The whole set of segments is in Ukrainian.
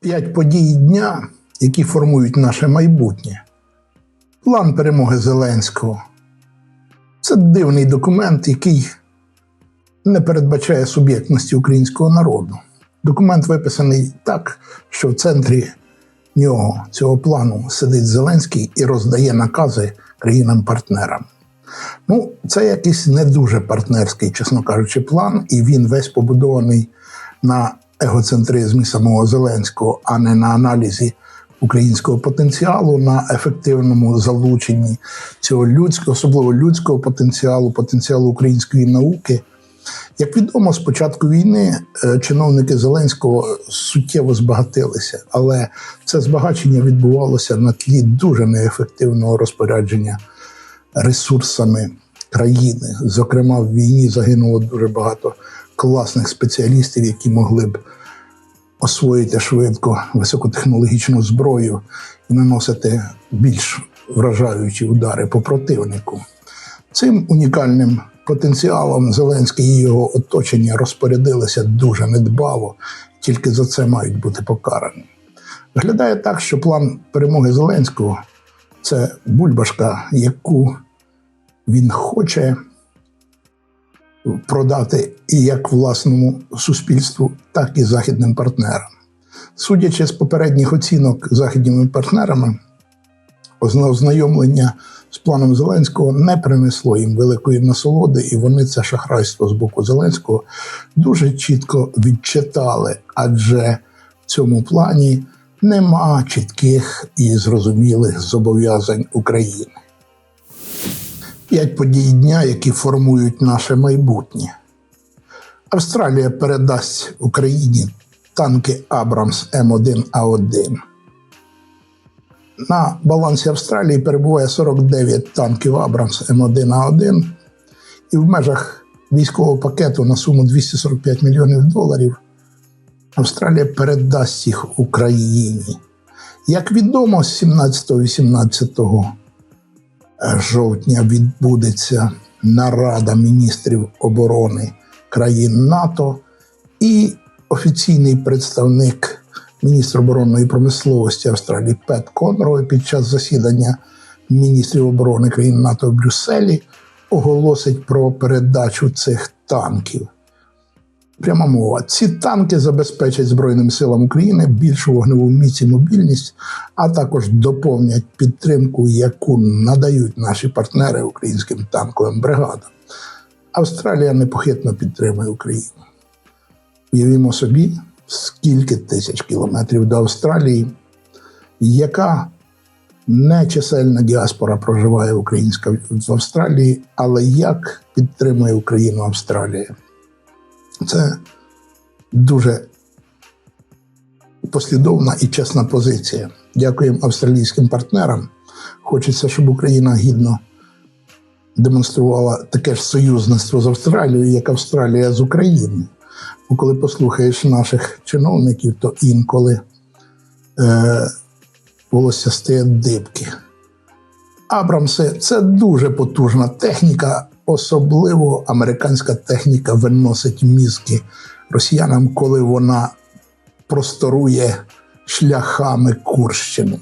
П'ять подій дня, які формують наше майбутнє. План перемоги Зеленського. Це дивний документ, який не передбачає суб'єктності українського народу. Документ виписаний так, що в центрі нього цього плану сидить Зеленський і роздає накази країнам-партнерам. Ну, це якийсь не дуже партнерський, чесно кажучи, план, і він весь побудований на егоцентризмі самого Зеленського, а не на аналізі українського потенціалу, на ефективному залученні цього людського, особливо людського потенціалу, потенціалу української науки. Як відомо, з початку війни е, чиновники Зеленського суттєво збагатилися, але це збагачення відбувалося на тлі дуже неефективного розпорядження ресурсами країни. Зокрема, в війні загинуло дуже багато класних спеціалістів, які могли б освоїти швидко високотехнологічну зброю і наносити більш вражаючі удари по противнику. Цим унікальним потенціалом Зеленський і його оточення розпорядилися дуже недбало, тільки за це мають бути покарані. Виглядає так, що план перемоги Зеленського це бульбашка, яку він хоче продати і як власному суспільству, так і західним партнерам. Судячи з попередніх оцінок західними партнерами, ознайомлення з планом Зеленського не принесло їм великої насолоди, і вони це шахрайство з боку Зеленського дуже чітко відчитали, адже в цьому плані нема чітких і зрозумілих зобов'язань України. П'ять подій дня, які формують наше майбутнє. Австралія передасть Україні танки Абрамс М1А1. На балансі Австралії перебуває 49 танків Абрамс М1А1, і в межах військового пакету на суму 245 мільйонів доларів Австралія передасть їх Україні. Як відомо, з 17-18 жовтня відбудеться нарада міністрів оборони країн НАТО і офіційний представник міністра оборонної промисловості Австралії Пет Конрой під час засідання міністрів оборони країн НАТО в Брюсселі оголосить про передачу цих танків. Пряма мова. Ці танки забезпечать Збройним силам України більшу вогневу міць і мобільність, а також доповнять підтримку, яку надають наші партнери українським танковим бригадам. Австралія непохитно підтримує Україну. Уявімо собі, скільки тисяч кілометрів до Австралії, яка нечисельна діаспора проживає українська в Австралії, але як підтримує Україну Австралія. Це дуже послідовна і чесна позиція. Дякуємо австралійським партнерам. Хочеться, щоб Україна гідно демонструвала таке ж союзництво з Австралією, як Австралія з Україною. Бо коли послухаєш наших чиновників, то інколи е, волосся стає дибки. Абрамси це дуже потужна техніка, особливо американська техніка виносить мізки росіянам, коли вона просторує шляхами Курщини.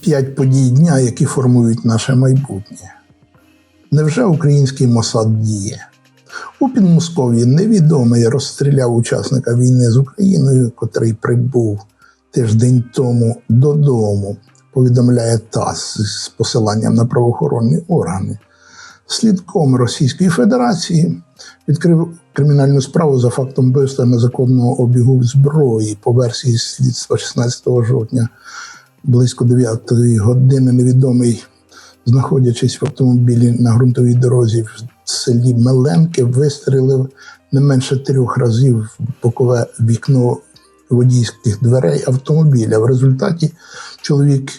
П'ять подій дня, які формують наше майбутнє. Невже український Мосад діє? У Підмосков'ї невідомий розстріляв учасника війни з Україною, котрий прибув тиждень тому додому, повідомляє ТАСС з посиланням на правоохоронні органи. Слідком Російської Федерації відкрив кримінальну справу за фактом вбивства незаконного обігу зброї по версії слідства 16 жовтня близько 9 години. Невідомий, знаходячись в автомобілі на ґрунтовій дорозі в селі Меленки, вистрілив не менше трьох разів в бокове вікно водійських дверей автомобіля. В результаті чоловік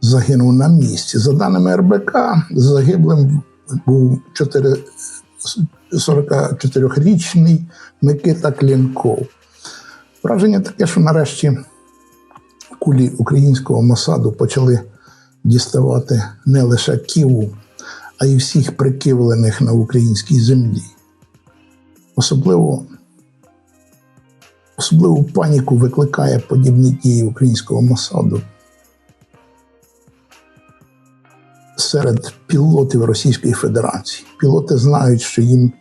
загинув на місці. За даними РБК, загиблим був 4 44-річний Микита Клінков. Враження таке, що нарешті кулі українського Мосаду почали діставати не лише Києву, а й всіх прикивлених на українській землі. Особливо, особливу паніку викликає подібні дії українського Мосаду серед пілотів Російської Федерації. Пілоти знають, що їм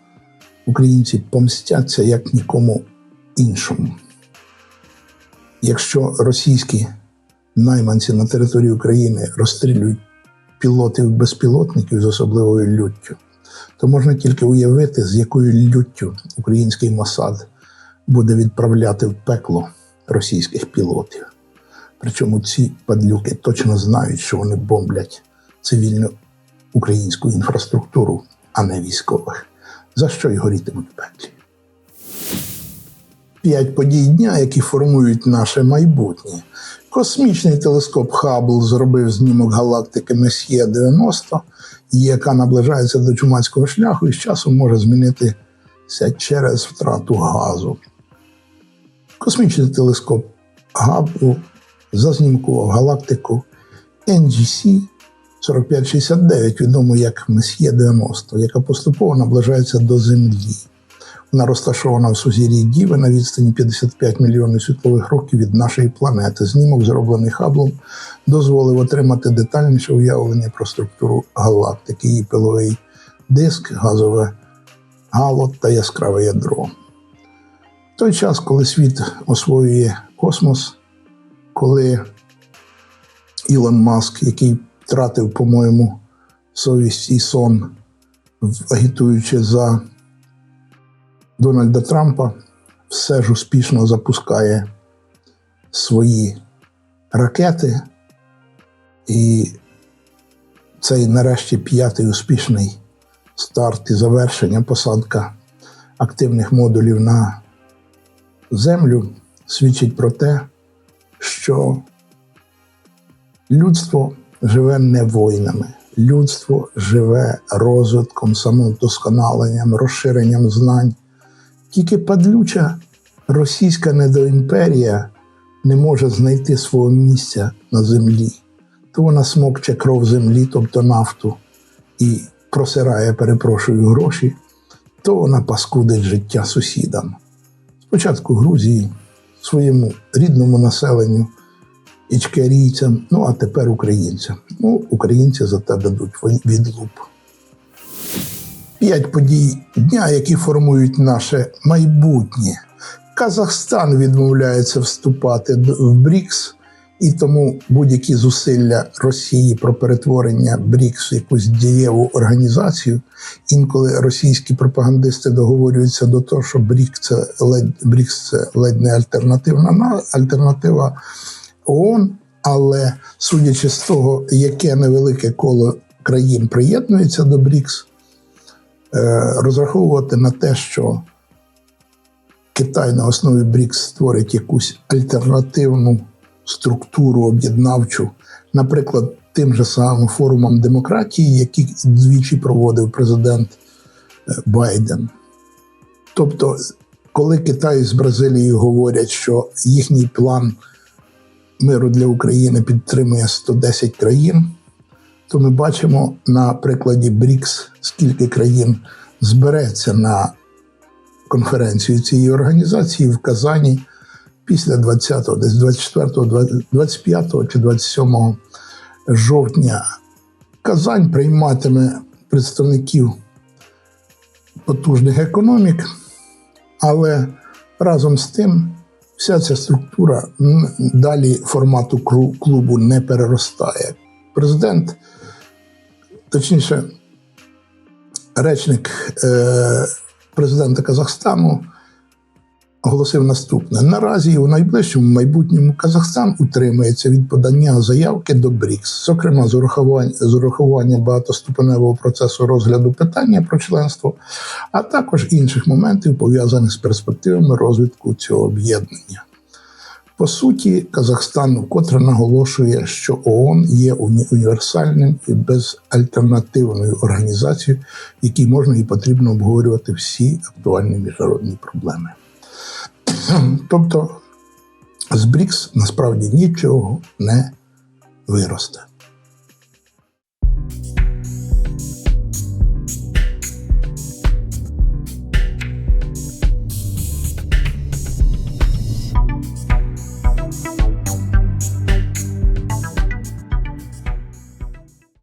українці помстяться як нікому іншому. Якщо російські найманці на території України розстрілюють пілотів безпілотників з особливою люттю, то можна тільки уявити, з якою люттю український Мосад буде відправляти в пекло російських пілотів. Причому ці падлюки точно знають, що вони бомблять цивільну українську інфраструктуру, а не військових. За що й горітимуть в пеклі? П'ять подій дня, які формують наше майбутнє. Космічний телескоп Хаббл зробив знімок галактики Месьє 90, яка наближається до чумацького шляху і з часом може змінитися через втрату газу. Космічний телескоп Хаббл зазнімкував галактику NGC 4569, відому як Месьє 90, яка поступово наближається до Землі. Вона розташована в сузір'ї Діви на відстані 55 мільйонів світлових років від нашої планети. Знімок, зроблений Хаблом, дозволив отримати детальніше уявлення про структуру галактики, її пиловий диск, газове гало та яскраве ядро. В той час, коли світ освоює космос, коли Ілон Маск, який втратив, по-моєму, совість і сон, агітуючи за Дональда Трампа, все ж успішно запускає свої ракети. І цей нарешті п'ятий успішний старт і завершення посадка активних модулів на землю свідчить про те, що людство живе не воїнами, людство живе розвитком, самовдосконаленням, розширенням знань. Тільки падлюча російська недоімперія не може знайти свого місця на землі. То вона смокче кров землі, тобто нафту, і просирає, перепрошую, гроші, то вона паскудить життя сусідам. Спочатку Грузії, своєму рідному населенню, ічкерійцям, ну а тепер українцям. Ну, українці за те дадуть відлуп. П'ять подій дня, які формують наше майбутнє. Казахстан відмовляється вступати в БРІКС, і тому будь-які зусилля Росії про перетворення БРІКС в якусь дієву організацію. Інколи російські пропагандисти договорюються до того, що БРІКС це ледь БРІКС це ледь не альтернативна альтернатива ООН. Але судячи з того, яке невелике коло країн приєднується до БРІКС, розраховувати на те, що Китай на основі БРІКС створить якусь альтернативну структуру об'єднавчу, наприклад, тим же самим форумом демократії, який двічі проводив президент е, Байден. Тобто, коли Китай з Бразилією говорять, що їхній план миру для України підтримує 110 країн то ми бачимо на прикладі БРІКС, скільки країн збереться на конференцію цієї організації в Казані після 20-го, десь 24, 25 чи 27 жовтня. Казань прийматиме представників потужних економік, але разом з тим вся ця структура далі формату клубу не переростає. Президент точніше, речник е, президента Казахстану оголосив наступне: наразі у найближчому майбутньому Казахстан утримується від подання заявки до БРІКС, зокрема з урахування з урахування багатоступеневого процесу розгляду питання про членство, а також інших моментів пов'язаних з перспективами розвитку цього об'єднання. По суті, Казахстан вкотре наголошує, що ООН є універсальним і безальтернативною організацією, в якій можна і потрібно обговорювати всі актуальні міжнародні проблеми. Тобто з БРІКС насправді нічого не виросте.